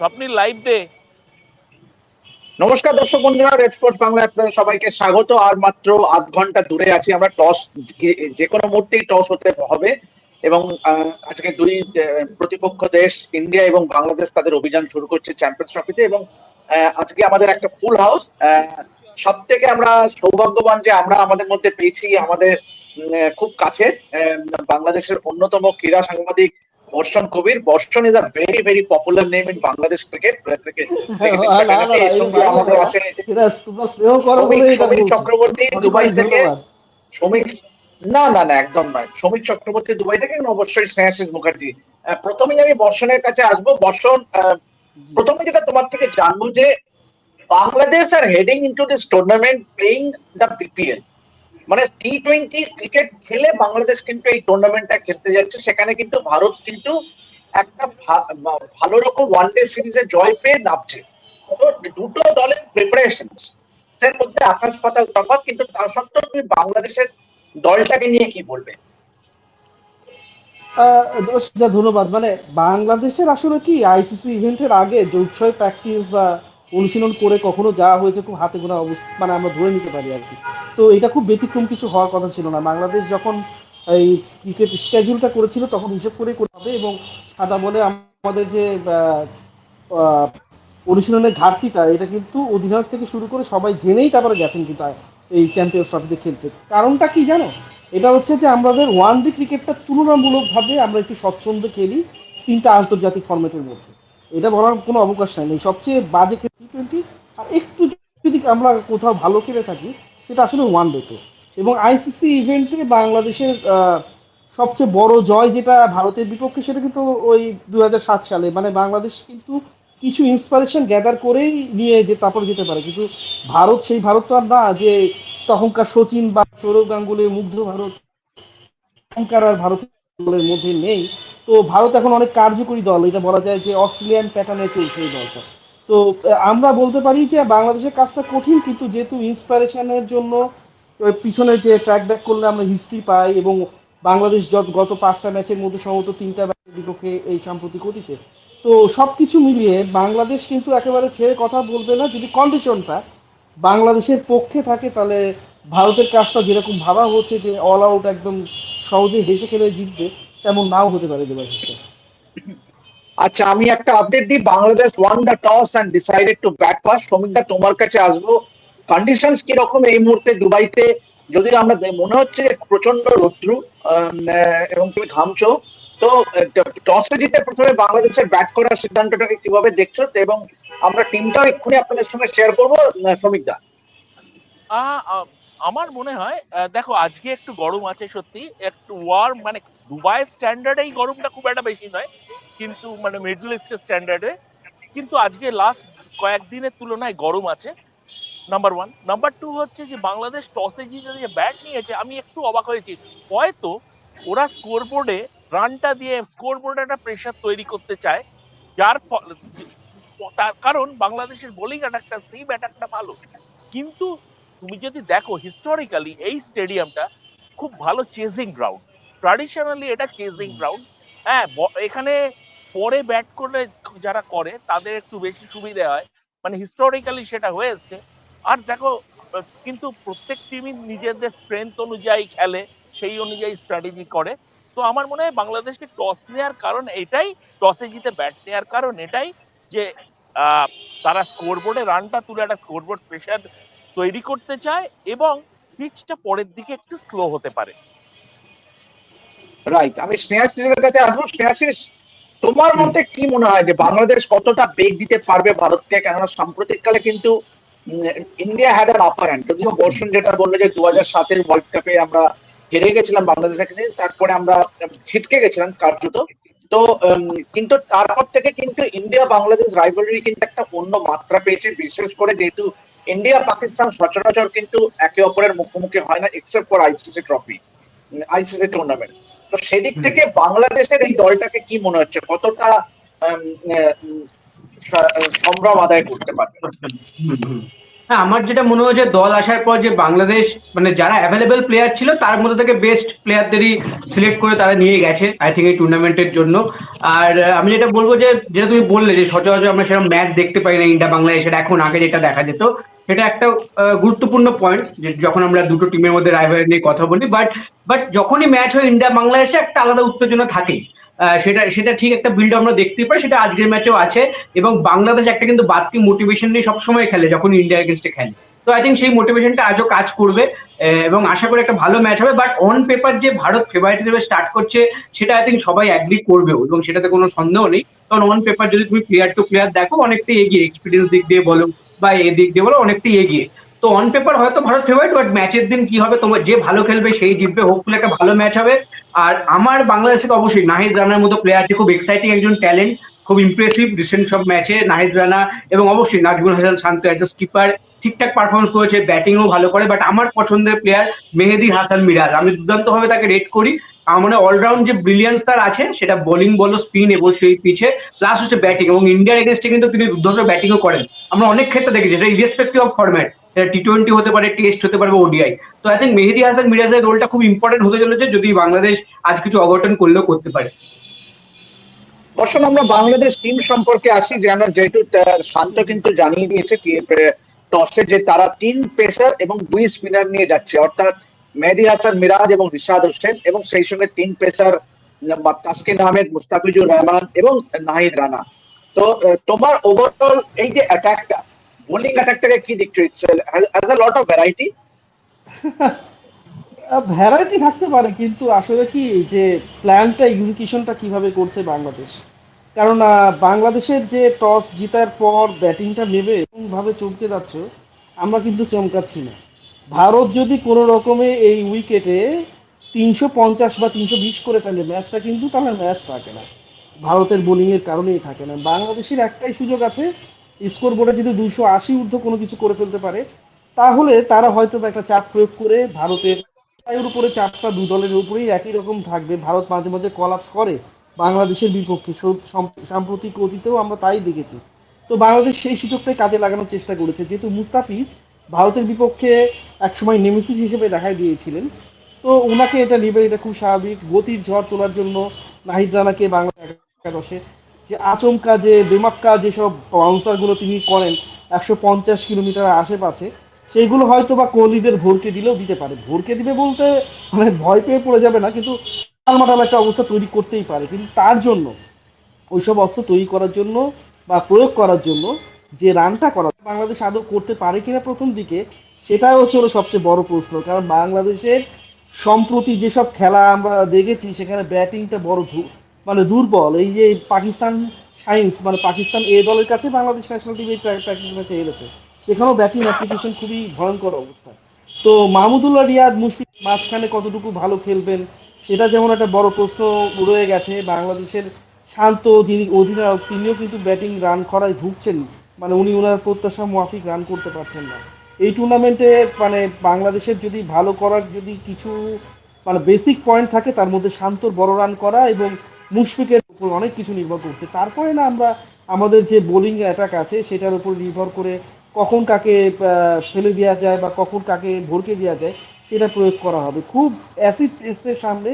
স্বপ্নিল live day নমস্কার দর্শক বন্ধুরা রেড স্পোর্টস বাংলা আপনাদের সবাইকে স্বাগত। আর মাত্র আধ ঘণ্টা দূরে আছি আমরা। টস যে কোনো মুহূর্তেই টস হতে হবে। এবং আজকে দুই প্রতিপক্ষ দেশ ইন্ডিয়া এবং বাংলাদেশ তাদের অভিযান শুরু করছে চ্যাম্পিয়ন্স ট্রফিতে এবং আজকে আমাদের একটা ফুল হাউস সব থেকে আমরা সৌভাগ্যবান যে আমরা আমাদের মধ্যে পেয়েছি আমাদের খুব কাছে। বাংলাদেশের অন্যতম ক্রীড়া সাংবাদিক Barshan Kabir. Barshan is a very very popular name in Bangladesh cricket. Chakraborty Dubai থেকে। শ্রমিক না না না একদম নয়। শ্রমিক চক্রবর্তী দুবাই থেকে অবশ্যই স্নেহাশিস মুখার্জি। প্রথমেই আমি বর্ষণের কাছে আসব। বর্ষণ প্রথমে যেটা তোমার থেকে জানব যে বাংলাদেশ আর heading into this tournament playing the BPL মানে টি টোয়েন্টি ক্রিকেট খেলে বাংলাদেশ কিন্তু এই টুর্নামেন্টটা খেলতে যাচ্ছে। সেখানে কিন্তু ভারত কিন্তু একটা ভালো রকম ওয়ান ডে সিরিজে জয় পেয়ে নামছে। তো দুটো দলের প্রিপারেশন এর মধ্যে আকাশ পাতাল তফাৎ, কিন্তু তা সত্ত্বেও তুমি বাংলাদেশের দলটাকে নিয়ে কি বলবে? ধন্যবাদ। মানে বাংলাদেশের আসলে কি আইসিসি ইভেন্টের আগে জৈচ্ছয় প্র্যাকটিস বা অনুশীলন করে কখনো যাওয়া হয়েছে খুব হাতে গোনা অবস্থা মানে আমরা ধরে নিতে পারি আর কি। তো এটা খুব ব্যতিক্রম কিছু হওয়ার কথা ছিল না। বাংলাদেশ যখন এই ক্রিকেট স্কেডিউলটা করেছিল, তখন হিসেব করে করতে হবে এবং সাদা বলে আমাদের যে অনুশীলনের ঘাটতিটা, এটা কিন্তু অধিনায়ক থেকে শুরু করে সবাই জেনেই তারপরে গেছেন কিন্তু এই চ্যাম্পিয়ন্স ট্রফিতে খেলতে। কারণটা কি জানো? এটা হচ্ছে যে আমাদের ওয়ান ডে ক্রিকেটটা তুলনামূলকভাবে আমরা একটু স্বচ্ছন্দে খেলি তিনটা আন্তর্জাতিক ফরম্যাটের মধ্যে। এটা বলার কোনো অবকাশ নাই। সবচেয়ে বাজে টি টোয়েন্টি আর একটু যদি আমরা কোথাও ভালো খেলে থাকি, সেটা আসলে ওয়ান ডেতে এবং আইসিসি ইভেন্টে বাংলাদেশের সবচেয়ে বড় জয় যেটা ভারতের বিপক্ষে, সেটা কিন্তু ওই দু সালে। মানে বাংলাদেশ কিন্তু কিছু ইন্সপিরেশন গ্যাদার করেই নিয়ে যে তারপরে যেতে পারে। কিন্তু ভারত, সেই ভারত তো আর না, যে তখনকার সচিন বা সৌরভ গাঙ্গুলির মুগ্ধ ভারত, তখনকার আর ভারতের মধ্যে নেই। তো ভারত এখন অনেক কার্যকরী দল। এটা বলা যায় যে অস্ট্রেলিয়ান প্যাটার্নে চলছে এই দলটা। তো আমরা বলতে পারি যে বাংলাদেশের কাজটা কঠিন, কিন্তু যেহেতু ইন্সপিরেশনের জন্য পিছনে যে ট্র্যাক ব্যাক করলে আমরা হিস্ট্রি পাই এবং বাংলাদেশ গত পাঁচটা ম্যাচের মধ্যে সম্ভবত তিনটা ম্যাচের বিপক্ষে এই সাম্প্রতিক অতীতে তো সবকিছু মিলিয়ে বাংলাদেশ কিন্তু একেবারে ছেড়ে কথা বলবে না। যদি কন্ডিশনটা বাংলাদেশের পক্ষে থাকে, তাহলে ভারতের কাজটা যেরকম ভাবা হচ্ছে যে অল আউট একদম সহজে হেসে খেলে জিতবে তেমন নাও হতে পারে দেবাশিসটা আচ্ছা আমি একটা আপডেট দিই Bangladesh won the toss and decided to back pass শ্রমিকদা তোমার কাছে আসব। কন্ডিশনস কীরকম এই মুহূর্তে দুবাইতে? যদি আমরা মনে হচ্ছে যে প্রচণ্ড রৌদ্রু এবং তুমি ঘামছো তো টসে জিতে প্রথমে বাংলাদেশের ব্যাট করার সিদ্ধান্তটাকে কীভাবে দেখছ? এবং আমরা টিমটাও এক্ষুনি আপনাদের সঙ্গে শেয়ার করব শ্রমিকদা আমার মনে হয় আহ, দেখো আজকে একটু গরম আছে সত্যি। একটু ওয়ার্ম মানে দুবাই স্ট্যান্ডার্ডে এই গরমটা খুব একটা বেশি নয়, কিন্তু মানে মিডল ইস্টের স্ট্যান্ডার্ডে কিন্তু আজকে লাস্ট কয়েকদিনের তুলনায় গরম আছে নাম্বার ওয়ান নাম্বার টু হচ্ছে যে বাংলাদেশ টসে যে ব্যাট নিয়েছে, আমি একটু অবাক হয়েছি। হয়তো ওরা স্কোর বোর্ডে রানটা দিয়ে স্কোর বোর্ডে একটা প্রেশার তৈরি করতে চায়, যার তার কারণ বাংলাদেশের বোলিং অ্যাটাকটা সেই অ্যাটাকটা ভালো। কিন্তু তুমি যদি দেখো হিস্টোরিক্যালি এই স্টেডিয়ামটা খুব ভালো চেজিং গ্রাউন্ড ট্রাডিশনালি এটা চেজিং গ্রাউন্ড হ্যাঁ এখানে পরে ব্যাট করলে যারা করে, তাদের একটু বেশি সুবিধা হয়। মানে হিস্টোরিক্যালি সেটা হয়ে এসছে। আর দেখো কিন্তু প্রত্যেক টিমই নিজেদের স্ট্রেংথ অনুযায়ী খেলে, সেই অনুযায়ী স্ট্র্যাটেজি করে। তো আমার মনে হয় বাংলাদেশকে টস নেওয়ার কারণ এটাই টসে জিতে ব্যাট নেওয়ার কারণ এটাই যে তারা স্কোরবোর্ডে রানটা তুলে একটা স্কোরবোর্ড প্রেশার তৈরি করতে চায় এবং পিচটা পরের দিকে একটু স্লো হতে পারে। রাইট আমি স্নেহাশিসের কাছে আসব। স্নেহাশিস তোমার মতে কি মনে হয় যে বাংলাদেশ কতটা বেগ দিতে পারবে ভারতকে? কেননা সাম্প্রতিককালে কিন্তু India had an upper hand যদিও বর্ষণ যেটা বলল যে দু হাজার সাতের ওয়ার্ল্ড কাপে আমরা হেরে গেছিলাম বাংলাদেশকে নিয়ে তারপরে আমরা ছিটকে গেছিলাম কার্যত। তো কিন্তু তারপর থেকে কিন্তু ইন্ডিয়া বাংলাদেশ রাইভালরি কিন্তু একটা অন্য মাত্রা পেয়েছে। বিশেষ করে যেহেতু ইন্ডিয়া পাকিস্তান সচরাচর কিন্তু একে অপরের মুখোমুখি হয় না except for ICC trophy ICC tournament তো সেদিক থেকে বাংলাদেশের এই দলটাকে কি মনে হচ্ছে? কতটা সম্ভ্রম আদায় করতে পারবে? হ্যাঁ আমার যেটা মনে হয়েছে দল আসার পর যে বাংলাদেশ মানে যারা অ্যাভেলেবেল প্লেয়ার ছিল, তার মধ্যে থেকে বেস্ট প্লেয়ারদেরই সিলেক্ট করে তারা নিয়ে গেছে আই থিঙ্ক এই টুর্নামেন্টের জন্য। আর আমি যেটা বলব যে, যেটা তুমি বললে যে সচরাচর আমরা সেরকম ম্যাচ দেখতে পাই না ইন্ডিয়া বাংলাদেশের এখন আগে যেটা দেখা যেত সেটা একটা গুরুত্বপূর্ণ পয়েন্ট যে যখন আমরা দুটো টিমের মধ্যে রাইভারি নিয়ে কথা বলি বাট বাট যখনই ম্যাচ হয় ইন্ডিয়া বাংলাদেশে একটা আলাদা উত্তেজনা আহ, সেটা সেটা ঠিক একটা বিল্ড আমরা দেখতেই পাই সেটা আজকের ম্যাচেও আছে এবং বাংলাদেশ একটা কিন্তু বাড়তি মোটিভেশন নিয়ে সবসময় খেলে যখন ইন্ডিয়া এগেনস্টে খেলে। তো আই থিঙ্ক সেই মোটিভেশনটা আজও কাজ করবে এবং আশা করি একটা ভালো ম্যাচ হবে বাট অন পেপার যে ভারত ফেভারিট হিসেবে স্টার্ট করছে সেটা আই থিঙ্ক সবাই অ্যাগ্রি করবেও এবং সেটাতে কোনো সন্দেহ নেই। কারণ অন পেপার যদি তুমি প্লেয়ার টু প্লেয়ার দেখো অনেকটাই এগিয়ে এক্সপিরিয়েন্স দিক দিয়ে বলো। বা এদিক দিয়ে বলো অনেকটাই এগিয়ে। তো অন পেপার হয়তো ভারত ফেভারিট বাট ম্যাচের দিন কি হবে? তোমার যে ভালো খেলবে সেই জিতবে। হোপফুলি একটা ভালো ম্যাচ হবে। আর আমার বাংলাদেশে অবশ্যই নাহিদ রানার মতো প্লেয়ার যে খুব এক্সাইটিং একজন ট্যালেন্ট খুব ইমপ্রেসিভ রিসেন্ট সব ম্যাচে নাহিদ রানা এবং অবশ্যই Najmul Hasan Shanto as a skipper ঠিকঠাক পারফরমেন্স করেছে ব্যাটিংও ভালো করে। বাট আমার পছন্দের প্লেয়ার মেহেদি হাসান মিরাজ। আমি দুর্দান্তভাবে তাকে রেট করি। মনে অলরাউন্ড যে ব্রিলিয়ান্স তার আছে সেটা বোলিং বলো স্পিন এবং সেই পিছে প্লাস হচ্ছে ব্যাটিং এবং ইন্ডিয়ার এগেনস্টে কিন্তু তিনি দুর্ধর্ষ ব্যাটিংও করেন। আমরা অনেক ক্ষেত্রে দেখেছি, এটা ইরেসপেক্টিভ অফ ফরম্যাট সেটা টি টোয়েন্টি হতে পারে টেস্ট হতে পারে ওডিআই তো আই থিঙ্ক মেহেদি হাসান মিরাজের রোলটা খুব ইম্পর্টেন্ট হতে চলেছে, যদি বাংলাদেশ আজ কিছু অঘটন করলেও করতে পারে। বর্ষণ আমরা বাংলাদেশ টিম সম্পর্কে আসি যেন যেহেতু শান্ত কিন্তু জানিয়ে দিয়েছে টসে যে তারা তিন পেসার এবং দুই স্পিনার নিয়ে যাচ্ছে। অর্থাৎ মেহেদি হাসান, মিরাজ এবং রিশাদ হোসেন এবং সেই সঙ্গে তিন পেসার তাসকিন আহমেদ, মুস্তাফিজুর রহমান এবং নাহিদ রানা। তো তোমার ওভারঅল এই যে অ্যাটাকটা বোলিং অ্যাটাকটাকে কি দেখছ has a lot of variety variety থাকতে পারে, কিন্তু আসলে কি, যে প্ল্যানটা এক্সিকিউশনটা কীভাবে করছে বাংলাদেশ? কারণ বাংলাদেশের যে টস জিতার পর ব্যাটিংটা নেবে ভাবে চমকে যাচ্ছে, আমরা কিন্তু চমকাচ্ছি না। ভারত যদি কোনো রকমে এই উইকেটে তিনশো পঞ্চাশ বা তিনশো বিশ করে ফেলে, ম্যাচটা কিন্তু তাহলে ম্যাচ থাকে না। ভারতের বোলিং এর কারণেই থাকে না। বাংলাদেশের একটাই সুযোগ আছে স্কোর বোর্ডে যদি দুশো আশি ঊর্ধ্ব কোনো কিছু করে ফেলতে পারে, তাহলে তারা হয়তো একটা চাপ প্রয়োগ করে ভারতের এর উপরে চাপটা দু দলের উপরেই একই রকম থাকবে। ভারত মাঝে মাঝে কলাপস করে, বাংলাদেশের বিপক্ষে। সাম্প্রতিক অতীতেও আমরা তাই দেখেছি। তো বাংলাদেশ সেই সুযোগটাই কাজে লাগানোর চেষ্টা করেছে, যেহেতু মুস্তাফিজ ভারতের বিপক্ষে একসময় নেমেসিস হিসেবে দেখাই দিয়েছিলেন। তো ওনাকে এটা নেবে, এটা খুব স্বাভাবিক। গতির ঝড় তোলার জন্য নাহিদ রানাকে বাংলা যে আচমকা, যে বেমাক্কা যেসব বাউন্সারগুলো তিনি করেন, একশো পঞ্চাশ কিলোমিটার আশেপাশে, সেইগুলো হয়তো বা কোহলিদের ভোরকে দিলেও দিতে পারে। ভোরকে দিবে বলতে মানে ভয় পেয়ে পড়ে যাবে না, কিন্তু টালমাটাল একটা অবস্থা তৈরি করতেই পারে। কিন্তু তার জন্য, ওইসব অস্ত্র তৈরি করার জন্য বা প্রয়োগ করার জন্য যে রানটা করা বাংলাদেশ আদৌ করতে পারে কিনা প্রথম দিকে সেটাই হচ্ছে হলো সবচেয়ে বড় প্রশ্ন। কারণ বাংলাদেশের সম্প্রতি যেসব খেলা আমরা দেখেছি, সেখানে ব্যাটিংটা বড় মানে দুর্বল। এই যে পাকিস্তান সায়েন্স মানে পাকিস্তান এ দলের কাছে বাংলাদেশ ন্যাশনাল টিম এই প্র্যাকটিস ম্যাচে হেরেছে সেখানেও ব্যাটিং অ্যাপ্লিকেশন খুবই ভয়ঙ্কর অবস্থা। তো মাহমুদুল্লাহ রিয়াদ মুশফিক মাঝখানে কতটুকু ভালো খেলবেন, সেটা যেমন একটা বড় প্রশ্ন রয়ে গেছে। বাংলাদেশের শান্ত অধিনায়ক, তিনিও কিন্তু ব্যাটিং রান করায় ভুগছেন মানে উনি ওনার প্রত্যাশা মাফিক রান করতে পারছেন না। এই টুর্নামেন্টে মানে বাংলাদেশের যদি ভালো করার যদি কিছু মানে বেসিক পয়েন্ট থাকে, তার মধ্যে শান্তর বড় রান করা এবং মুশফিকের উপর অনেক কিছু নির্ভর করছে। তারপরে না আমরা, আমাদের যে বোলিং অ্যাটাক আছে, সেটার উপর নির্ভর করে কখন কাকে ফেলে দেওয়া যায় বা কখন কাকে ভরকে দেওয়া যায়, সেটা প্রয়োগ করা হবে। খুব অ্যাসিড টেস্টের সামনে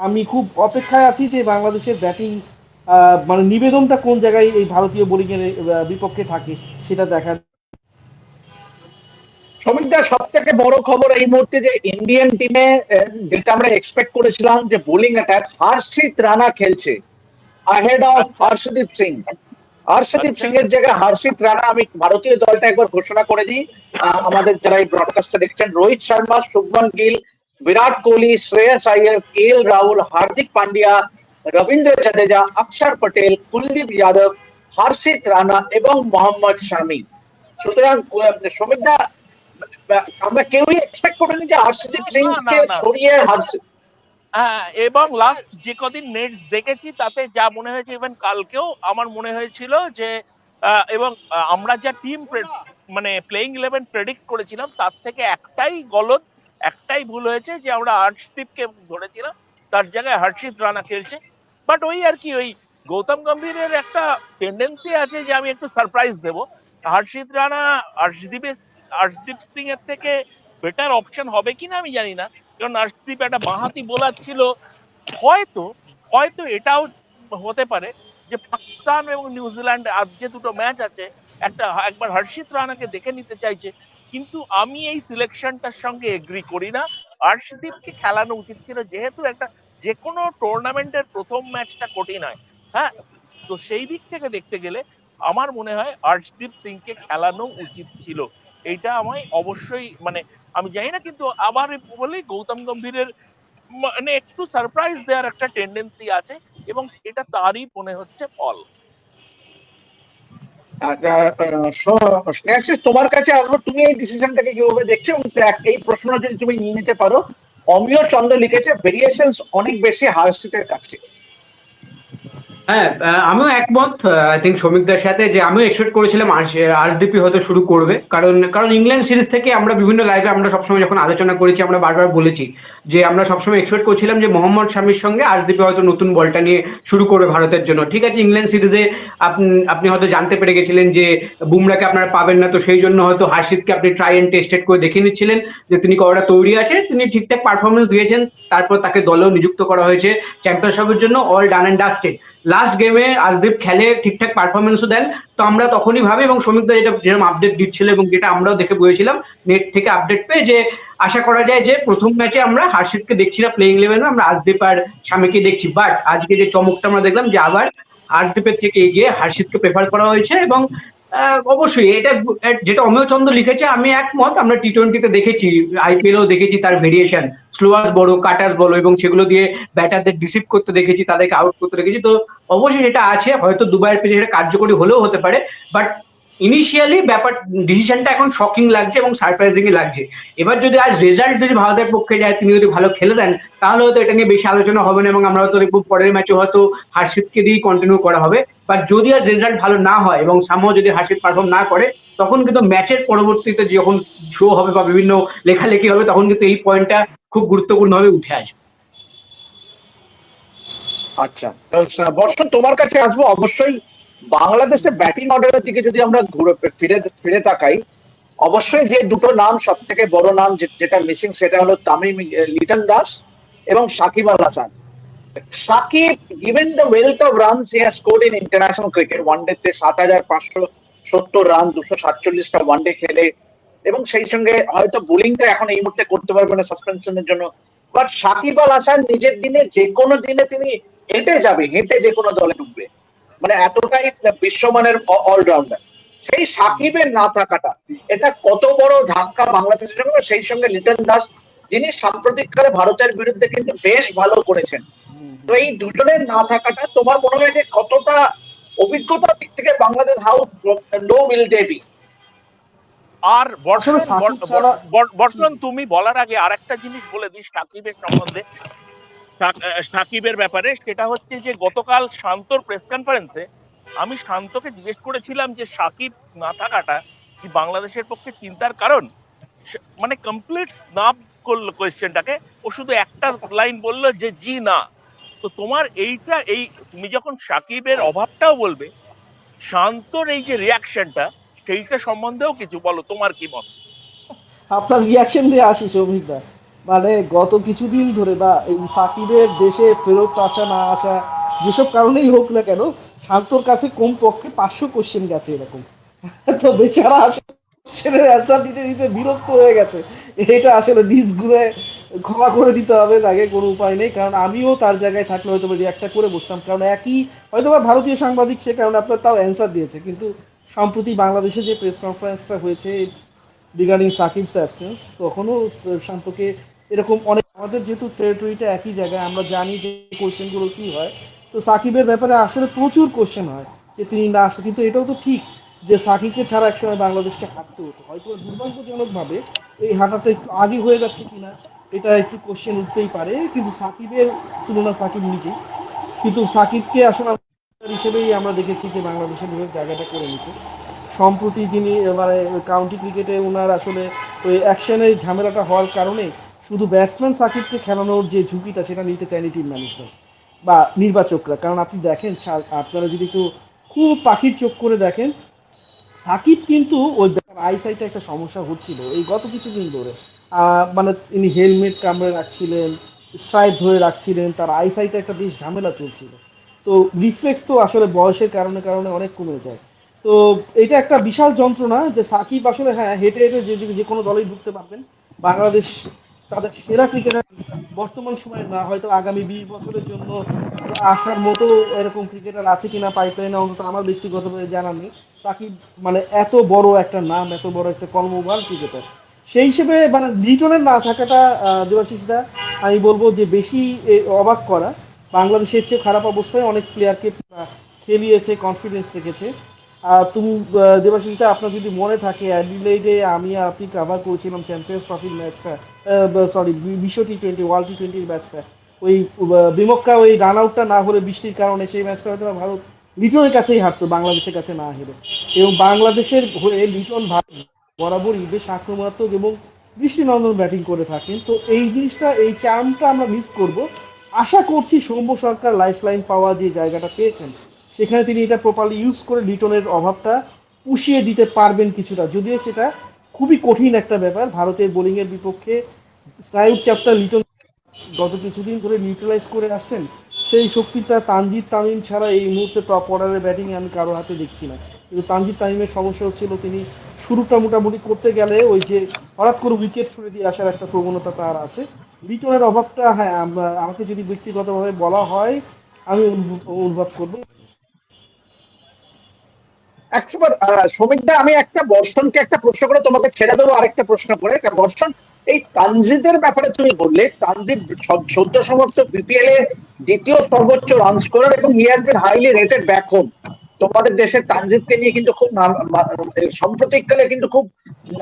আমি খুব অপেক্ষায় আছি যে বাংলাদেশের ব্যাটিং মানে নিবেদনটা কোন জায়গায় এই ভারতীয় বোলিং এর বিপক্ষে থাকে সেটা দেখার সমিকদা সব থেকে বড় খবর এই মুহূর্তে যে ইন্ডিয়ান টিমে যেটা আমরা এক্সপেক্ট করেছিলাম যে বোলিং অ্যাটাক হর্ষিত রানা খেলছে। Ahead of Harshdeep Singh. Harshdeep Singh এর জায়গায় হর্ষিত রানা আমি ভারতীয় দলটা একবার ঘোষণা করে দিই। আহ, আমাদের যারা এই ব্রডকাস্টটা দেখছেন রোহিত শর্মা শুভমন গিল বিরাট কোহলি শ্রেয়স আয়ার কে এল রাহুল হার্দিক পান্ডিয়া রবীন্দ্র জাদেজা অক্ষর পটেল কুলদীপ যাদব হর্ষিত রানা এবং মোহাম্মদ শামি। সুতরাং সমিকদা আমরা কেউই এক্সপেক্ট করিনি যে হর্ষদীপ সিং কে না। সরিয়ে হর্ষ- হ্যাঁ এবং লাস্ট যে কদিন নেটস দেখেছি তাতে যা মনে হয়েছে ইভেন কালকেও আমার মনে হয়েছিল যে এবং আমরা যা টিম মানে প্লেইং ইলেভেন প্রেডিক্ট করেছিলাম তার থেকে একটাই গলদ একটাই ভুল হয়েছে যে আমরা হর্ষদীপকে ধরেছিলাম। তার জায়গায় হর্ষিত রানা খেলছে। বাট ওই আর কি, ওই গৌতম গম্ভীরের একটা টেন্ডেন্সি আছে যে আমি একটু সারপ্রাইজ দেব। হর্ষিত রানা হর্ষদীপের আর্শদীপ সিং এর থেকে বেটার অপশন হবে কিনা আমি জানি না। কারণ আর্শদীপ একটা বাঁহাতি বোলার ছিল। হয়তো হয়তো এটাও হতে পারে যে পাকিস্তান এবং নিউজিল্যান্ড আজ যে দুটো ম্যাচ আছে, একটা একবার হর্ষিত রানাকে দেখে নিতে চাইছে। কিন্তু আমি এই সিলেকশনটার সঙ্গে এগ্রি করি না। আর্শদীপকে খেলানো উচিত ছিল যেহেতু একটা যে কোনো টুর্নামেন্টের প্রথম ম্যাচটা কঠিন হয় হ্যাঁ তো সেই দিক থেকে দেখতে গেলে আমার মনে হয় আর্শদীপ সিংকে খেলানো উচিত ছিল এটা আমায় অবশ্যই মানে আমি জানি না কিন্তু আবার বলি গৌতম গম্ভীরের মানে একটু সারপ্রাইজ দেওয়ার একটা টেন্ডেন্সি আছে এবং এটা তারই মনে হচ্ছে ফল তোমার কাছে আসব তুমি এই ডিসিশনটাকে কীভাবে দেখছ এই প্রশ্ন যদি তুমি নিয়ে নিতে পারো অমিয় চন্দ্র লিখেছে ভেরিয়েশনস অনেক বেশি হার্ষিতের কাছে। হ্যাঁ আমিও একমত আই থিঙ্ক শ্রমিকদের সাথে যে আমিও এক্সপেক্ট করেছিলাম আরসডিপি হয়তো শুরু করবে। কারণ কারণ ইংল্যান্ড সিরিজ থেকে আমরা বিভিন্ন লাইভে আমরা সবসময় যখন আলোচনা করেছি, আমরা বারবার বলেছি যে আমরা সবসময় এক্সপেক্ট করছিলাম যে মোহাম্মদ শামির সঙ্গে আরসডিপি হয়তো নতুন বলটা নিয়ে শুরু করবে ভারতের জন্য। ঠিক আছে, ইংল্যান্ড সিরিজে আপনি আপনি হয়তো জানতে পেরে গেছিলেন যে বুমরাকে আপনারা পাবেন না, তো সেই জন্য হয়তো হার্ষিদকে আপনি ট্রাই অ্যান্ড টেস্টেড করে দেখে নিচ্ছিলেন যে তিনি কতটা তৈরি আছে, তিনি ঠিকঠাক পারফরমেন্স দিয়েছেন, তারপর তাকে দলেও নিযুক্ত করা হয়েছে চ্যাম্পিয়নশিপের জন্য all done and dusted last গেমে আজদীপ খেলে ঠিকঠাক পারফরমেন্সও দেন। তো আমরা তখনই ভাবি এবং শ্রমিকদা যেটা যেরকম আপডেট দিচ্ছিল এবং যেটা আমরাও দেখে বলেছিলাম নেট থেকে আপডেট পেয়ে যে আশা করা যায় যে প্রথম ম্যাচে আমরা হার্ষিদকে দেখছি না প্লেইং ইলেভেনে আমরা আজদীপ আর স্বামীকে দেখছি। বাট আজকে যে চমকটা আমরা দেখলাম যে আবার আর্শদীপের থেকে এগিয়ে হার্ষিদকে প্রেফার করা হয়েছে এবং অবশ্যই, এটা যেটা অমিয় চন্দ্র লিখেছে, আমি একমত, আমরা টি টোয়েন্টিতে দেখেছি আইপিএলও দেখেছি তার ভেরিয়েশন স্লোয়ার্স বড় কাটার্স বলো এবং সেগুলো দিয়ে ব্যাটারদের ডিসিভ করতে দেখেছি, তাদেরকে আউট করতে দেখেছি, তো অবশ্যই এটা আছে, হয়তো দুবাইয়ের পেছনে এটা কার্যকরী হলেও হতে পারে বাট ইনিশিয়ালি ব্যাপার ডিসিশনটা এখন শকিং লাগছে এবং সারপ্রাইজিংই লাগছে। এবার যদি আজ রেজাল্ট যদি ভারতের পক্ষে যায়, তিনি যদি ভালো খেলে দেন, তাহলে হয়তো এটা নিয়ে বেশি আলোচনা হবে না এবং আমরা হয়তো দেখব পরের ম্যাচে হয়তো হার্ষিদকে দিয়েই কন্টিনিউ করা হবে। বাট যদি আজ রেজাল্ট ভালো না হয় এবং সামহ যদি হার্ষিদ পারফর্ম না করে, তখন কিন্তু ম্যাচের পরবর্তীতে যখন শো হবে বা বিভিন্ন লেখালেখি হবে, তখন কিন্তু এই পয়েন্টটা খুব গুরুত্বপূর্ণভাবে উঠে আসবে। আচ্ছা। বর্ষণ, তোমার কাছে আসব অবশ্যই। বাংলাদেশের ব্যাটিং অর্ডারের দিকে যদি আমরা ঘুরে ফিরে ফিরে তাকাই, অবশ্যই যে দুটো নাম সব থেকে বড় নাম যেটা মিসিং সেটা হলো তামিম লিটন দাস এবং Shakib Al Hasan. Shakib given the wealth of has scored in international cricket ওয়ানডেতে সাত হাজার পাঁচশো সত্তর রান দুশো সাতচল্লিশটা ওয়ানডে খেলে। এবং সেই সঙ্গে হয়তো বোলিংটা এখন এই মুহূর্তে করতে পারবে না সাসপেনশনের জন্য। বাট সাকিব আল হাসান নিজের দিনে যে কোনো দিনে তিনি হেঁটে যাবে, হেঁটে যে কোনো দলে ঢুকবে। মানে এতটাই বিশ্বমানের অলরাউন্ডার সেই সাকিবের না থাকাটা এটা কত বড় ধাক্কা বাংলাদেশের জন্য সেই সঙ্গে লিটন দাস যিনি সাম্প্রতিককালে ভারতের বিরুদ্ধে কিন্তু বেশ ভালো করেছেন। তো এই দুজনের না থাকাটা তোমার মনে হয় যে কতটা অভিজ্ঞতার দিক থেকে Bangladesh how low will they be আর বর্ষণ বর্ষণ তুমি বলার আগে আরেকটা জিনিস বলে দিস সাকিবের সম্বন্ধে। সাকিবের ব্যাপারে, সেটা হচ্ছে যে গতকাল শান্তর প্রেস কনফারেন্সে আমি শান্তকে জিজ্ঞেস করেছিলাম যে সাকিব না থাকাটা কি বাংলাদেশের পক্ষে চিন্তার কারণ? মানে কমপ্লিট স্নাপ করল কোয়েশ্চেনটাকে ও শুধু একটা লাইন বলল যে, জি, না। তো তোমার এইটা, এই তুমি যখন সাকিবের অভাবটাও বলবে, শান্তর এই যে রিয়াকশনটা সেইটা সম্বন্ধেও কিছু বলো, তোমার কি মত? আপনার রিয়াকশন দিয়ে আসি সৌমিকদা মানে গত কিছুদিন ধরে বা এই সাকিবের দেশে ফেরত আসা, না আসা, যেসব কারণেই হোক না কেন, শান্তর কাছে কমপক্ষে পাঁচশো কোশ্চেন গেছে এরকম। তো বেচারা আসলে অ্যান্সার দিতে দিতে বিরক্ত হয়ে গেছে। এটা আসলে নিজ ঘুরে ক্ষমা করে দিতে হবে, তাকে কোনো উপায় নেই। কারণ আমিও তার জায়গায় থাকলে হয়তো রিয়াক্টটা করে বসতাম। কারণ একই, হয়তো বা ভারতীয় সাংবাদিক সে কারণে আপনার তাও অ্যান্সার দিয়েছে। কিন্তু সম্প্রতি বাংলাদেশে যে প্রেস কনফারেন্সটা হয়েছে রিগার্ডিং সাকিবস অ্যাবসেন্স তখনও শান্তকে এরকম অনেক আমাদের যেহেতু টেরিটরিটা একই জায়গায়, আমরা জানি যে কোশ্চেনগুলো কি হয়। তো সাকিবের ব্যাপারে আসলে প্রচুর কোশ্চেন হয় যে তিনি না আসে, কিন্তু এটাও তো ঠিক যে সাকিবকে ছাড়া একসময় বাংলাদেশকে হাঁটতে হতো। হয়তো দুর্ভাগ্যজনকভাবে এই হাঁটাটা একটু আগে হয়ে যাচ্ছে কিনা, এটা একটু কোশ্চেন উঠতেই পারে, কিন্তু সাকিবের তুলনা সাকিব নিজেই। কিন্তু সাকিবকে আসলে হিসেবেই আমরা দেখেছি যে বাংলাদেশের বিভাগ জায়গাটা করে নিতে। সম্প্রতি যিনি মানে কাউন্টি ক্রিকেটে ওনার আসলে ওই অ্যাকশনের ঝামেলাটা হওয়ার কারণে শুধু ব্যাটসম্যান সাকিবকে খেলানোর যে ঝুঁকিটা, সেটা নিতে চায়নি টিম ম্যানেজমেন্ট বা নির্বাচকরা। কারণ আপনি দেখেন আপনারা যদি একটু খুব পাখির চোখ করে দেখেন, সাকিব কিন্তু ওই আইসাইটে একটা সমস্যা হচ্ছিল এই গত কিছুদিন ধরে। মানে তিনি হেলমেট কামড়ে রাখছিলেন স্ট্রাইপ ধরে রাখছিলেন, তার আইসাইটে একটা বেশ ঝামেলা চলছিল। তো রিফ্লেক্স তো আসলে বয়সের কারণে কারণে অনেক কমে যায়। তো এটা একটা বিশাল যন্ত্রণা যে সাকিব আসলে হ্যাঁ হেঁটে হেঁটে যে যে কোনো দলেই ঢুকতে পারবেন। বাংলাদেশ তাদের সেরা ক্রিকেটার বর্তমান সময়ে না, হয়তো আগামী বিশ বছরের জন্য আসার মতো এরকম ক্রিকেটার আছে কিনা পাইপলাইনে অন্তত আমার ব্যক্তিগতভাবে জানা নেই। সাকিব মানে এত বড় একটা নাম, এত বড় একটা কর্মবান ক্রিকেটার। সেই হিসেবে মানে লিটনের না থাকাটা দেবাশিসদা আমি বলব যে বেশি অবাক করা। বাংলাদেশের চেয়ে খারাপ অবস্থায় অনেক প্লেয়ারকে খেলিয়েছে কনফিডেন্স রেখেছে। তুমি দেবাশিসদা আপনার যদি মনে থাকে, অ্যাডিলেডে আমি আপনি কাভার করেছিলাম চ্যাম্পিয়ন্স ট্রফির ম্যাচটা সরি বিশ্ব টি টোয়েন্টি ওয়ার্ল্ড টি টোয়েন্টির ম্যাচটা ওই বিমক্কা ওই রান আউটটা না হলে বৃষ্টির কারণে সেই ম্যাচটা হয়তো ভারত লিটনের কাছেই হারতো, বাংলাদেশের কাছে না হেরে। এবং বাংলাদেশের হয়ে লিটন ভারত বরাবরই বেশ আক্রমণাত্মক এবং দৃষ্টিনন্দন ব্যাটিং করে থাকেন। তো এই জিনিসটা, এই চার্মটা আমরা মিস করব। আশা করছি সৌম্য সরকার লাইফ লাইন পাওয়া যে জায়গাটা পেয়েছেন। সেখানে তিনি এটা প্রপারলি ইউজ করে লিটনের অভাবটা পুষিয়ে দিতে পারবেন কিছুটা। যদিও সেটা খুবই কঠিন একটা ব্যাপার। ভারতের বোলিংয়ের বিপক্ষে স্নায়ু চ্যাপ্টার লিটন গত কিছুদিন ধরে নিউট্রালাইজ করে আসছেন, সেই শক্তিটা তানজিদ তামিম ছাড়া এই মুহূর্তে টপ অর্ডারের ব্যাটিং আমি কারও হাতে দেখছি না। কিন্তু তানজিদ তামিমের সমস্যা হচ্ছিল তিনি শুরুটা মোটামুটি করতে গেলে ওই যে হঠাৎ করে উইকেট ছুড়ে দিয়ে আসার একটা প্রবণতা তার আছে। লিটনের অভাবটা হ্যাঁ আমাকে যদি ব্যক্তিগতভাবে বলা হয়, আমি অনুভব করব। একবার শ্রমিকদা আমি একটা বর্ষণকে একটা প্রশ্ন করে তোমাকে ছেড়ে দেবো, আরেকটা প্রশ্ন করে। একটা বর্ষণ, এই তানজিদের ব্যাপারে তুমি বললে, তানজিদ সদ- সদ্য বিপিএল এ দ্বিতীয় সর্বোচ্চ রান স্কোরার এবং he has been highly rated back home তোমাদের দেশে তানজিদকে নিয়ে কিন্তু খুব সাম্প্রতিককালে কিন্তু খুব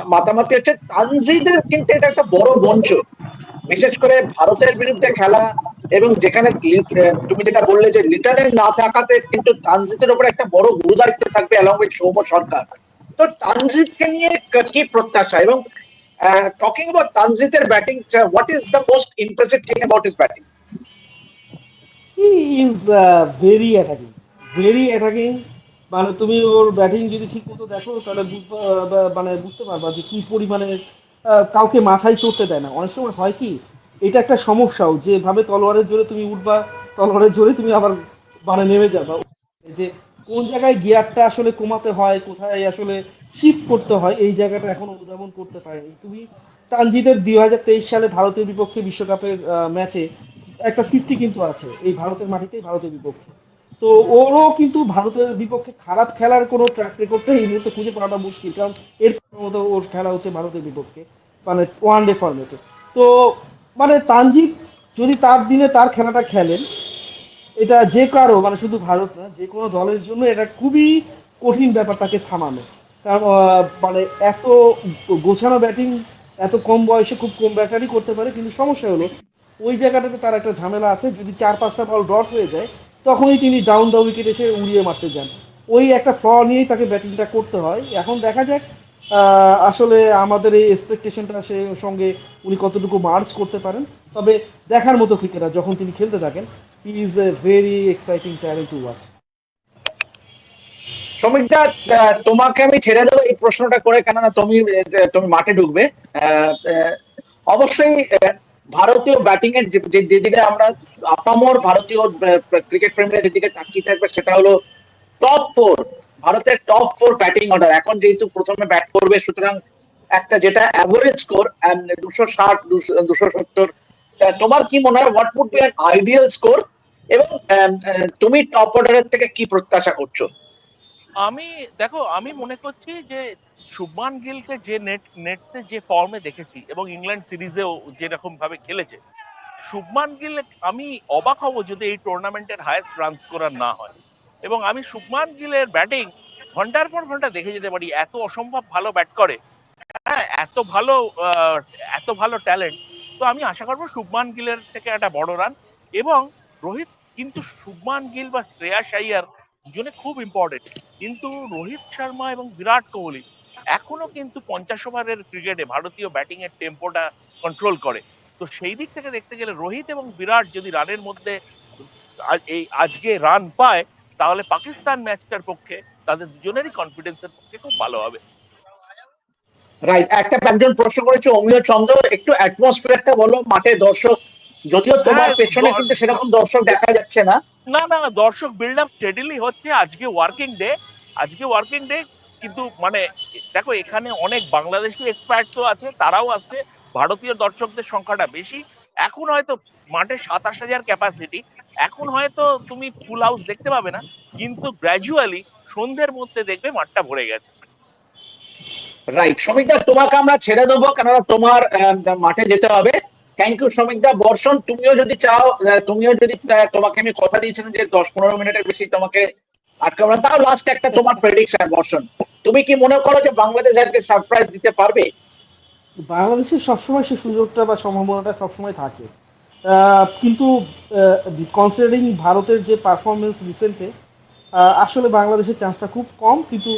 মাতামাতি হচ্ছে। তানজিদের কিন্তু এটা একটা বড় মঞ্চ। বিশেষ করে ভারতের বিরুদ্ধে খেলা এবং যেখানে তুমি যেটা বললে যে লিটারের না থাকাতে কিন্তু তানজিতের উপর একটা বড় গুরুদায়িত্ব থাকবে অ্যালং উইথ সৌম্য সরকার। তো তানজিদকে নিয়ে কি প্রত্যাশা? এবং talking about তানজিতের batting what is the most impressive thing about his batting he is very attacking very attacking মানে তুমি ওর ব্যাটিং যদি ঠিক মতো দেখো, তাহলে মানে বুঝতে পারবা যে কি পরিমাণে কাউকে মাথায় চড়তে দেয় না। অনেক সময় হয় কি এটা একটা সমস্যাও যেভাবে তলোয়ারের জোরে তুমি উঠবা, তলোয়ারের জোরে তুমি আবার মানে নেমে যাবা। যে কোন জায়গায় গিয়ারটা আসলে কমাতে হয়, কোথায় আসলে শিফট করতে হয়, এই জায়গাটা এখন অনুধাবন করতে পারেনি। তুমি তানজিদের দুই হাজার তেইশ সালে ভারতের বিপক্ষে বিশ্বকাপের ম্যাচে একটা ফিফটি কিন্তু আছে, এই ভারতের মাটিতেই ভারতের বিপক্ষে। তো ওরও কিন্তু ভারতের বিপক্ষে খারাপ খেলার কোনো ট্র্যাক রেকর্ডটা এই মুহূর্তে খুঁজে পাওয়াটা মুশকিল, কারণ এর মতো ওর খেলা হচ্ছে ভারতের বিপক্ষে মানে ওয়ান ডে ফর্মেটে তো মানে তানজিব যদি তার দিনে তার খেলাটা খেলেন, এটা যে কারও মানে শুধু ভারত না, যে কোনো দলের জন্য এটা খুবই কঠিন ব্যাপার তাকে থামানো। কারণ মানে এত গোছানো ব্যাটিং, এত কম বয়সে খুব কম ব্যাটারি করতে পারে, কিন্তু সমস্যা হলো ওই জায়গাটাতে তার একটা ঝামেলা আছে, যদি চার পাঁচটা বল ডট হয়ে যায়, তখনই তিনি ডাউন দ্য উইকেট এসে উড়িয়ে মারতে যান। ওই একটা ফ্ল নিয়েই তাকে ব্যাটিংটা করতে হয়। এখন দেখা যাক আসলে আমাদের এই এক্সপেকটেশনটা সে সঙ্গে উনি কতটুকু মার্চ করতে পারেন? তবে দেখার মতো ক্রিকেটার যখন তিনি খেলতে থাকেন he is a very exciting talent to watch uh, তোমাকে আমি ছেড়ে দেবো এই প্রশ্নটা করে কেননা তুমি তুমি মাঠে ঢুকবে। অবশ্যই ভারতীয় ব্যাটিং এর যেদিকে আমরা আপামর ভারতীয় ক্রিকেট প্রেমীরা যেদিকে তাকিয়ে থাকবে সেটা হলো টপ ফোর ভারতের টপ ফোর ব্যাটিং অর্ডার এখন যেহেতু প্রথমে ব্যাট করবে সুতরাং একটা যেটা অ্যাভারেজ স্কোর দুশো ষাট দুশো সত্তর। তোমার কি মনে হয় what would be an ideal score এবং আহ, আহ, তুমি টপ অর্ডারের থেকে কি প্রত্যাশা করছ? আমি দেখো আমি মনে করছি যে শুভমান গিলকে যে নেট নেটসে যে ফর্মে দেখেছি এবং ইংল্যান্ড সিরিজেও যেরকম ভাবে খেলেছে শুভমান গিল আমি অবাক হব যদি এই টুর্নামেন্টের হায়েস্ট রান স্কোরার না হয়। এবং আমি শুভমান গিলের ব্যাটিং ঘণ্টার পর ঘণ্টা দেখে যেতে পারি, এত অসম্ভব ভালো ব্যাট করে। হ্যাঁ এত ভালো এত ভালো ট্যালেন্ট তো আমি আশা করব শুভমান গিলের থেকে একটা বড় রান এবং রোহিত কিন্তু শুভমান গিল বা শ্রেয়াস আইয়ার দুজনে খুব ইম্পর্টেন্ট কিন্তু রোহিত শর্মা এবং বিরাট কোহলি এখনও কিন্তু পঞ্চাশ ওভারের ক্রিকেটে ভারতীয় ব্যাটিং এর টেম্পোটা কন্ট্রোল করে। তো সেই দিক থেকে দেখতে গেলে রোহিত এবং বিরাট যদি রানের মধ্যে এই আজকে রান পায় তাহলে পাকিস্তান ম্যাচটার পক্ষে তাদের দুজনেরই কনফিডেন্সের পক্ষে খুব ভালো হবে। রাইট একটা একজন প্রশ্ন করেছে অমিয় চন্দ্র একটু অ্যাটমসফিয়ারটা বলো মাঠে দর্শক যদিও তোমার হ্যাঁ, পেছনে কিন্তু সেরকম দর্শক দেখা যাচ্ছে না। না না দর্শক বিল্ড আপ স্টেডিলি হচ্ছে আজকে ওয়ার্কিং ডে আজকে ওয়ার্কিং ডে কিন্তু মানে দেখো এখানে অনেক বাংলাদেশি এক্সপার্টসও আছে তারাও আসছে ভারতীয় দর্শকদের সংখ্যাটা বেশি এখন হয়তো মাঠে সাতাশ হাজার ক্যাপাসিটি এখন হয়তো তুমি ফুল হাউস দেখতে পাবে না কিন্তু গ্র্যাজুয়ালি সন্ধ্যের মধ্যে দেখবে মাঠটা ভরে গেছে। রাইট শ্রমিকদা তোমাকে আমরা ছেড়ে দেবো কেননা তোমার আহ, মাঠে যেতে হবে। থ্যাংক ইউ শ্রমিকদা বর্ষণ তুমিও যদি চাও আহ, তুমিও যদি তোমাকে আমি কথা দিয়েছিলাম যে দশ পনেরো মিনিটের বেশি তোমাকে আটকাবো না। তাও লাস্ট একটা তোমার প্রেডিকশন বর্ষণ। তুমি কি মনে করো যে বাংলাদেশ আজকে সারপ্রাইজ দিতে পারবে? বাংলাদেশের সবসময় সেই সুযোগটা বা সম্ভাবনাটা সবসময় থাকে। কিন্তু কনসিডারিং ভারতের যে পারফরমেন্স রিসেন্টে আসলে বাংলাদেশের চান্সটা খুব কম, কিন্তু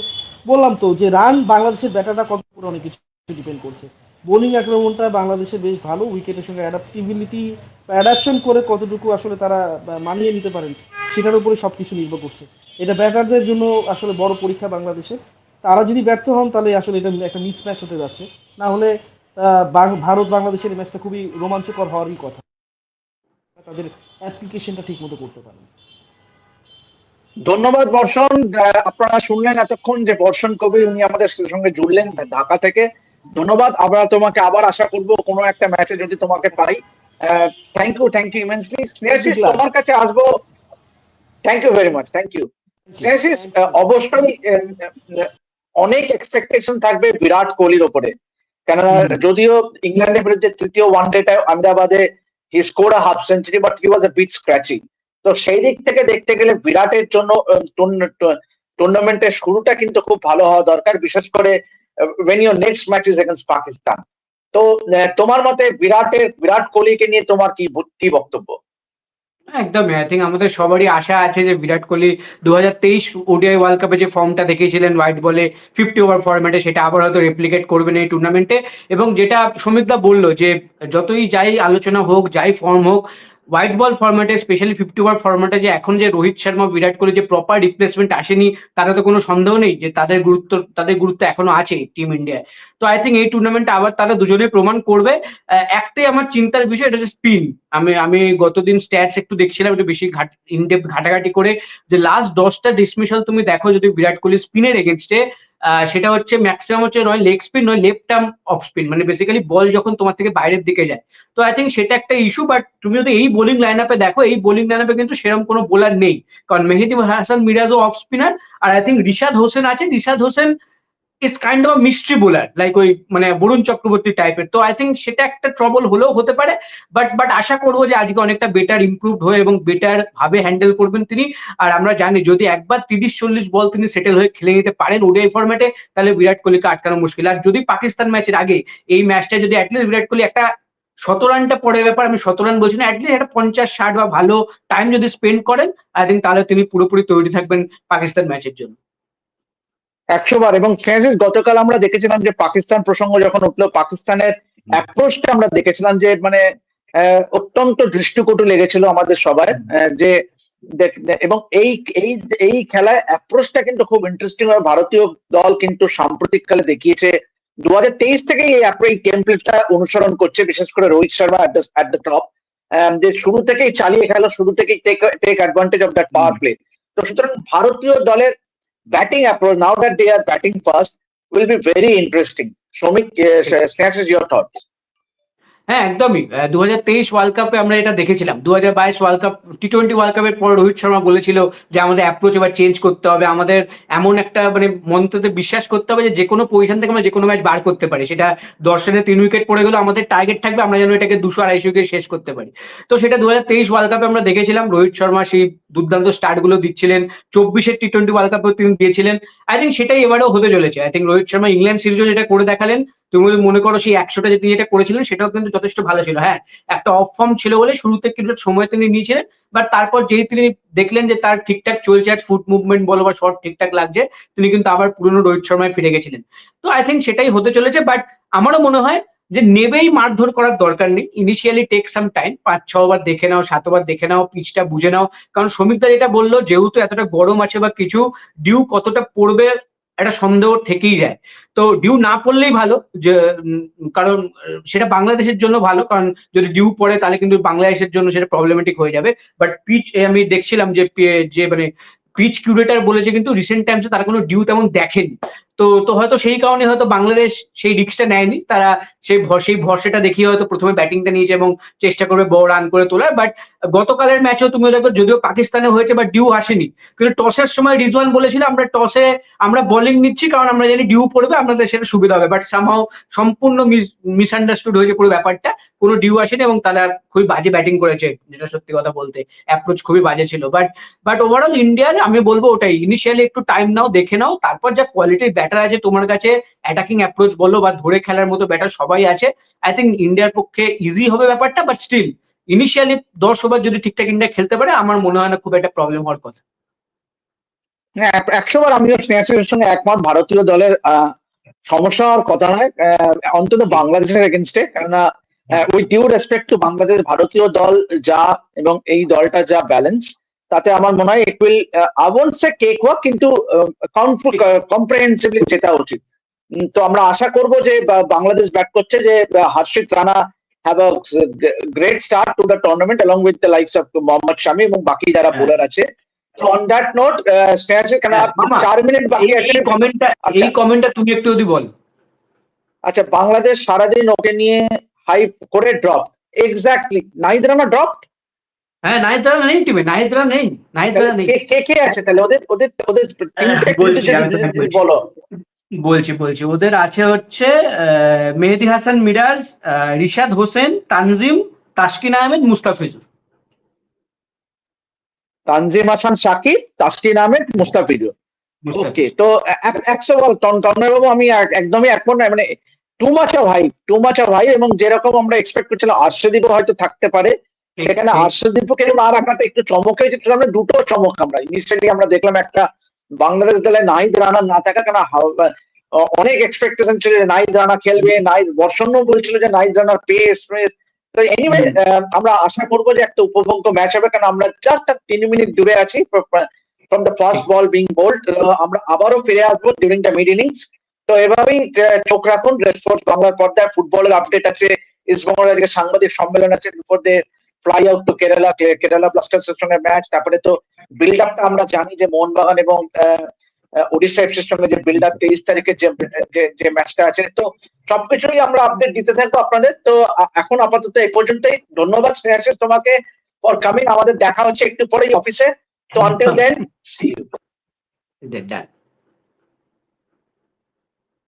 বললাম তো যে রান বাংলাদেশের ব্যাটারটা কত করে অনেক কিছু ডিপেন্ড করছে। বোলিং আক্রমণটা বাংলাদেশের বেশ ভালো উইকেটের সঙ্গে অ্যাডাপ্টিবিলিটি অ্যাডাপশন করে কতটুকু আসলে তারা মানিয়ে নিতে পারেন, সেটার উপরে সব কিছু নির্ভর করছে। এটা ব্যাটারদের জন্য আসলে বড় পরীক্ষা বাংলাদেশের। তারা যদি ব্যর্থ হন, তাহলে আসলে এটা একটা মিস ম্যাচ হতে যাচ্ছে। না হলে ভারত বাংলাদেশের ম্যাচটা খুবই রোমাঞ্চকর হওয়ারই কথা। তাদের অ্যাপ্লিকেশনটা ঠিক মতো করতে পারেন। ধন্যবাদ বর্ষণ। আপনারা শুনলেন এতক্ষণ যে বর্ষণ কবি উনি আমাদের সঙ্গে জুড়লেন ঢাকা থেকে। ধন্যবাদ আমরা তোমাকে আবার আশা করব কোনো একটা ম্যাচে যদি তোমাকে পাই। Thank you thank you immensely Snehashis তোমার কাছে আসব। Thank you very much thank you Snehashis অবশ্যই অনেক এক্সপেকটেশন থাকবে বিরাট কোহলির ওপরে। কেননা যদিও ইংল্যান্ডের বিরুদ্ধে তৃতীয় ওয়ান ডেটা আহমেদাবাদে he score half century but he was a bit scratchy তো সেই দিক থেকে দেখতে গেলে বিরাটের জন্য টুর্নামেন্টের শুরুটা কিন্তু খুব ভালো হওয়া দরকার, বিশেষ করে when your next match is against Pakistan তো তোমার মতে বিরাটের, বিরাট কোহলিকে নিয়ে তোমার কি কি বক্তব্য? একদমই আই থিঙ্ক আমাদের সবারই আশা আছে যে বিরাট কোহলি দু হাজার তেইশ ওডিআই ওয়ার্ল্ড কাপে যে ফর্মটা দেখিয়েছিলেন হোয়াইট বলে ফিফটি ওভার ফরম্যাটে সেটা আবার হয়তো রেপ্লিকেট করবেন এই টুর্নামেন্টে এবং যেটা সমিতদা বলল যে, যতই যাই আলোচনা হোক, যাই ফর্ম হোক হোয়াইট বল ফরম্যাটে স্পেশালি ফিফটি ওভার ফরম্যাটে যে এখন যে রোহিত শর্মা, বিরাট কোহলি যে প্রপার রিপ্লেসমেন্ট আসেনি তারা তো কোনো সন্দেহ নেই যে তাদের গুরুত্ব তাদের গুরুত্ব এখনও আছে টিম ইন্ডিয়ায় তো আই থিঙ্ক এই টুর্নামেন্টে আবার তারা দুজনে প্রমাণ করবে। একটাই আমার চিন্তার বিষয়, এটা হচ্ছে স্পিন আমি আমি গতদিন স্ট্যাটস একটু দেখছিলাম, একটু বেশি ঘাট ইনডেপ ঘাটাঘাটি করে যে লাস্ট দশটা ডিসমিশাল তুমি দেখো যদি বিরাট কোহলি স্পিনের এগেনস্টে সেটা হচ্ছে ম্যাক্সিমাম হচ্ছে নয় লেগ স্পিন নয় লেফট টার্ম অফ স্পিন মানে বেসিক্যালি বল যখন তোমার থেকে বাইরের দিকে যায়। তো আই থিঙ্ক সেটা একটা ইস্যু বাট তুমি যদি এই বোলিং লাইন আপে দেখো, এই বোলিং লাইন আপে কিন্তু সেরকম কোনো বোলার নেই। কারণ মেহেদি হাসান মিরাজও অফ স্পিনার আর আই থিঙ্ক রিশাদ হোসেন আছে। Rishad Hossain is kind of mystery bowler like ওই মানে বরুণ চক্রবর্তী টাইপের তো আই থিঙ্ক সেটা একটা ট্রবল হলেও হতে পারে বাট বাট আশা করব যে আজকে অনেকটা বেটার ইমপ্রুভড হয়ে এবং বেটার ভাবে হ্যান্ডেল করবেন তিনি। আর আমরা জানি যদি একবার তিরিশ চল্লিশ বল তিনি সেটেল হয়ে খেলে নিতে পারেন ওডিআই ফরম্যাটে তাহলে বিরাট কোহলিকে আটকানো মুশকিল। আর যদি পাকিস্তান ম্যাচের আগে এই ম্যাচটা যদি অ্যাটলিস্ট বিরাট কোহলি একটা শত রানটা পরের ব্যাপার আমি শত রান বলছি না অ্যাটলিস্ট একটা পঞ্চাশ, ষাট বা ভালো টাইম যদি স্পেন্ড করেন আই থিঙ্ক তাহলে তিনি পুরোপুরি তৈরি থাকবেন পাকিস্তান ম্যাচের জন্য। একশো বার। এবং ফ্রান্সিস গতকাল আমরা দেখেছিলাম যে পাকিস্তান প্রসঙ্গ যখন উঠল পাকিস্তানের অ্যাপ্রোচটা আমরা দেখেছিলাম যে মানে অত্যন্ত দৃষ্টিকটু লেগেছিল আমাদের সবাই আহ, যে এবং এই এই এই খেলায় অ্যাপ্রোচটা কিন্তু খুব ইন্টারেস্টিং ভাবে ভারতীয় দল কিন্তু সাম্প্রতিককালে দেখিয়েছে। দু হাজার তেইশ থেকেই এই টেমপ্লেটটা অনুসরণ করছে বিশেষ করে Rohit Sharma at the top যে শুরু থেকেই চালিয়ে খেলো শুরু থেকেই take take advantage of that power play তো সুতরাং ভারতীয় দলের batting approach now that they are batting first will be very interesting. Shomik, uh, is your thoughts? হ্যাঁ একদমই। দু হাজার তেইশ ওয়ার্ল্ড কাপে আমরা এটা দেখেছিলাম। দু হাজার বাইশ world cup T twenty world কাপের পর রোহিত শর্মা বলেছিল যে আমাদের অ্যাপ্রোচ এবার চেঞ্জ করতে হবে। আমাদের এমন একটা মানে মন্ত্রতে বিশ্বাস করতে হবে যে যে কোনো পজিশন থেকে আমরা যে কোনো ম্যাচ বার করতে পারি। সেটা দর্শনে তিন উইকেট পড়ে গেলেও আমাদের টার্গেট থাকবে, আমরা যেন এটাকে দুশো আড়াইশো উইকেট শেষ করতে পারি। তো সেটা দু হাজার তেইশ ওয়ার্ল্ড কাপে আমরা দেখেছিলাম। রোহিত শর্মা সেই দুর্দান্ত স্টার্টগুলো দিচ্ছিলেন। চব্বিশের টি টোয়েন্টি ওয়ার্ল্ড কাপেও তিনি দিয়েছিলেন। আই থিঙ্ক সেটাই এবারেও হতে চলেছে। I think Rohit Sharma England সিরিজও যেটা করে দেখালেন তুমি যদি মনে করো সেই একশোটা যে তিনি এটা করেছিলেন, সেটাও কিন্তু যথেষ্ট ভালো ছিল। হ্যাঁ একটা অফ ফর্ম ছিল বলে শুরুতে কিছু সময় তিনি নিয়েছিলেন বাট তারপর যেই তিনি দেখলেন যে তার ঠিকঠাক চলছে, আর ফুট মুভমেন্ট বলো বা শর্ট ঠিকঠাক লাগছে, তিনি কিন্তু আবার পুরনো রোহিত শর্মায় ফিরে গেছিলেন। তো আই থিঙ্ক সেটাই হতে চলেছে বাট আমারও মনে হয় যে নেবেই মারধর করার দরকার নেই। ইনিশিয়ালি টেক সাম টাইম পাঁচ ছ বার দেখে নাও, সাতবার দেখে নাও পিচটা বুঝে নাও। কারণ শ্রমিকদা যেটা বলল, যেহেতু এতটা গরম আছে বা কিছু ডিউ কতটা পড়বে একটা সন্দেহ থেকেই যায়। তো ডিউ না পড়লেই ভালো, যে কারণ, সেটা বাংলাদেশের জন্য ভালো, কারণ যদি ডিউ পড়ে তাহলে কিন্তু বাংলাদেশের জন্য সেটা প্রবলেমেটিক হয়ে যাবে। বাট পিচ আমি দেখছিলাম যে যে মানে পিচ কিউরেটার বলেছে কিন্তু রিসেন্ট টাইমসে তারা কোনো ডিউ তেমন দেখেনি। তো তো হয়তো সেই কারণে হয়তো বাংলাদেশ সেই রিস্কটা নেয়নি। তারা সেই সেই ভরসাটা দেখিয়ে হয়তো প্রথমে ব্যাটিংটা নিয়েছে এবং চেষ্টা করবে বড় রান করে তোলার। বাট গতকালের ম্যাচেও তুমি দেখো যদিও পাকিস্তানে হয়েছে বা ডিউ আসেনি। কিন্তু টসের সময় রিজওয়ান বলেছিল, আমরা টসে, আমরা বোলিং নিচ্ছি কারণ আমরা জানি ডিউ পড়বে, আমাদের সেটা সুবিধা হবে। বাট সামহাও সম্পূর্ণ মিসআন্ডারস্টুড হয়েছে পুরো ব্যাপারটা। কোনো ডিউ আসেনি এবং তারা খুবই বাজে ব্যাটিং করেছে, যেটা সত্যি কথা বলতে অ্যাপ্রোচ খুবই বাজে ছিল। বাট বাট ওভারঅল ইন্ডিয়ার আমি বলব ওটাই। ইনিশিয়ালি একটু টাইম নাও, দেখে নাও, তারপর যা কোয়ালিটির ব্যাটার আছে, তোমার কাছে অ্যাটাকিং অ্যাপ্রোচ বলো বা ধরে খেলার মতো ব্যাটার সবাই আছে। আই থিঙ্ক ইন্ডিয়ার পক্ষে ইজি হবে ব্যাপারটা বাট স্টিল ইনিশিয়ালি দশ ওভার যদি ঠিকঠাক ইন্ডিয়া খেলতে পারে, আমার মনে হয় না খুব একটা প্রবলেম হওয়ার কথা। হ্যাঁ একশো বার আমিও স্নেহাসের সঙ্গে একমত, ভারতীয় দলের সমস্যা হওয়ার কথা নয়। অন্তত বাংলাদেশের এগেনস্টে কেননা with due respect to Bangladesh, ভারতীয় দল যা এবং এই দলটা যা ব্যালেন্স তাতে আমার মনে হয় it will won't say cake walk কিন্তু কম্প্রিহেন্সিভলি জেতা উচিত। তো আমরা আশা করব যে বাংলাদেশ ব্যাট করছে যে Harshit Rana have a great start to the tournament along with the likes of Mohammed Shami এবং বাকি যারা হ্যাঁ। বোলার আছে। তো অন দ্যাট নোট স্নেহাসের কেন হ্যাঁ, চার মিনিট বাকি আছে? কমেন্টটা আচ্ছা। এই কমেন্টটা তুমি একটু যদি বল। আচ্ছা বাংলাদেশ সারাদিন ওকে নিয়ে হাইপ করে drop exactly Nahid Rana drop হ্যাঁ নাহিদরা নেই টিমে নাহিদরা নেই নাহিদরা নেই। কে কে আছে তাহলে? ওদের ওদের ওদের বলছি। বলো। বলছি বলছি ওদের আছে হচ্ছে মেহেদি হাসান মিরাজ রিশাদ হোসেন তানজিম তাসকিন আহমেদ মুস্তাফিজুর। তানজিম হাসান সাকিব তাসকিন আহমেদ মুস্তাফিজুর। ওকে তো একশো বল তন্ময় বাবু আমি একদমই একমত নয় মানে too much of high too much of high এবং যেরকম আমরা এক্সপেক্ট করছিলাম আর্শদীপও হয়তো থাকতে পারে সেখানে। হর্ষদীপকে না রাখাতে একটু চমক হয়েছে আমরা দুটো চমক আমরা। ইনিশিয়ালি আমরা দেখলাম একটা বাংলাদেশ দলে নাহিদ রানা না থাকা কেন অনেক এক্সপেকটেশন ছিল যে নাহিদ রানা খেলবে নাহিদ বর্ষণ্য বলছিল যে নাহিদ রানার পেস পেস তো এনিওয়ে আমরা আশা করব যে একটা উপভোগ্য ম্যাচ হবে কারণ আমরা জাস্ট তিন মিনিট ডুবে আছি from the first ball being bowled আমরা আবারও ফিরে আসব ডিউরিং দ্য মিড ইনিংস তো এভাবেই চোখ রাখুন রেড বাংলার পর্দায় ফুটবলের আপডেট আছে ইস্টবেঙ্গলের সাংবাদিক সম্মেলন আছে before they fly out to Kerala Kerala Blasters এর সঙ্গে ম্যাচ তারপরে তো বিল্ড আপটা আমরা জানি যে মোহনবাগান এবং ওড়িশা এফসির সঙ্গে যে বিল্ড আপ তেইশ তারিখে যে, যে- ম্যাচটা আছে, তো সবকিছুই আমরা আপডেট দিতে থাকব আপনাদের। তো এখন আপাতত এই পর্যন্তই। ধন্যবাদ স্নেহাশিস তোমাকে ফর কামিং আমাদের দেখা হচ্ছে একটু পরেই অফিসে তো আনটিল দেন সি ইউ.